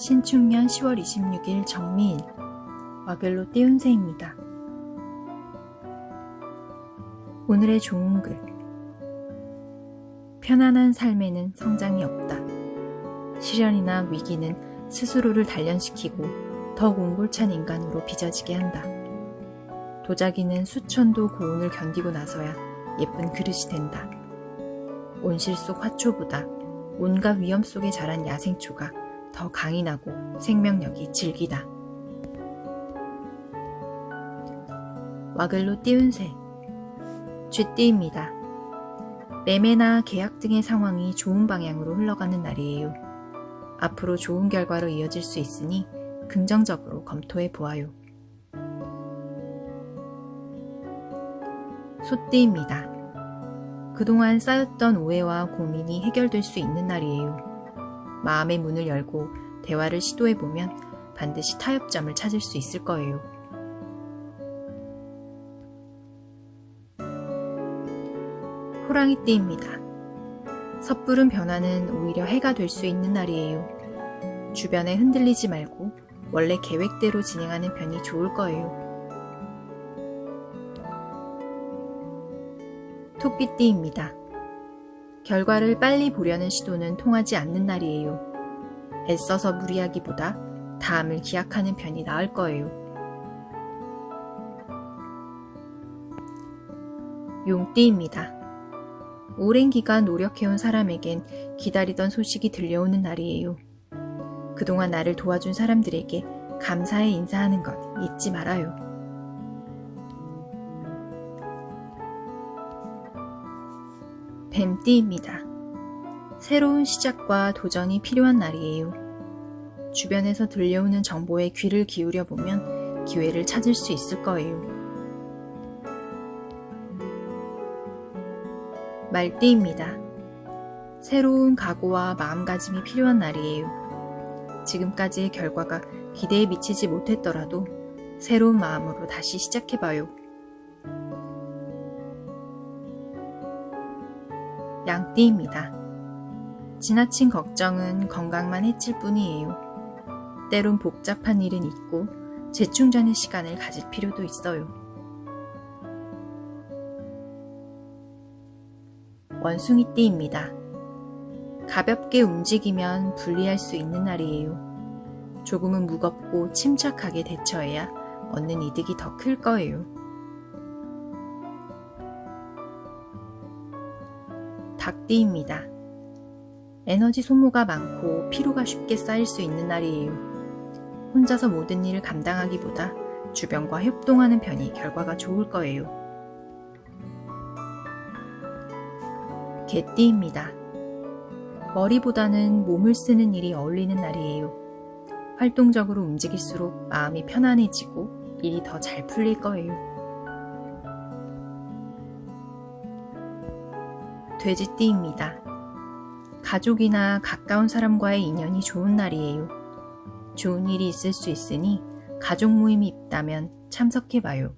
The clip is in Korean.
신축년 10월 26일 정미일 와글로 띄운 새입니다. 오늘의 좋은 글 편안한 삶에는 성장이 없다. 시련이나 위기는 스스로를 단련시키고 더 옹골찬 인간으로 빚어지게 한다. 도자기는 수천도 고온을 견디고 나서야 예쁜 그릇이 된다. 온실 속 화초보다 온갖 위험 속에 자란 야생초가 더 강인하고 생명력이 질기다. 와글로 띄운 새 쥐띠입니다. 매매나 계약 등의 상황이 좋은 방향으로 흘러가는 날이에요. 앞으로 좋은 결과로 이어질 수 있으니 긍정적으로 검토해 보아요. 소띠입니다. 그동안 쌓였던 오해와 고민이 해결될 수 있는 날이에요. 마음의 문을 열고 대화를 시도해 보면 반드시 타협점을 찾을 수 있을 거예요. 호랑이띠입니다. 섣부른 변화는 오히려 해가 될 수 있는 날이에요. 주변에 흔들리지 말고 원래 계획대로 진행하는 편이 좋을 거예요. 토끼띠입니다. 결과를 빨리 보려는 시도는 통하지 않는 날이에요. 애써서 무리하기보다 다음을 기약하는 편이 나을 거예요. 용띠입니다. 오랜 기간 노력해온 사람에겐 기다리던 소식이 들려오는 날이에요. 그동안 나를 도와준 사람들에게 감사의 인사하는 것 잊지 말아요. 뱀띠입니다. 새로운 시작과 도전이 필요한 날이에요. 주변에서 들려오는 정보에 귀를 기울여 보면 기회를 찾을 수 있을 거예요. 말띠입니다. 새로운 각오와 마음가짐이 필요한 날이에요. 지금까지의 결과가 기대에 미치지 못했더라도 새로운 마음으로 다시 시작해봐요. 양띠입니다. 지나친 걱정은 건강만 해칠 뿐이에요. 때론 복잡한 일은 있고 재충전의 시간을 가질 필요도 있어요. 원숭이띠입니다. 가볍게 움직이면 분리할 수 있는 날이에요. 조금은 무겁고 침착하게 대처해야 얻는 이득이 더 클 거예요. 닭띠입니다. 에너지 소모가 많고 피로가 쉽게 쌓일 수 있는 날이에요. 혼자서 모든 일을 감당하기보다 주변과 협동하는 편이 결과가 좋을 거예요. 개띠입니다. 머리보다는 몸을 쓰는 일이 어울리는 날이에요. 활동적으로 움직일수록 마음이 편안해지고 일이 더 잘 풀릴 거예요. 돼지띠입니다. 가족이나 가까운 사람과의 인연이 좋은 날이에요. 좋은 일이 있을 수 있으니 가족 모임이 있다면 참석해봐요.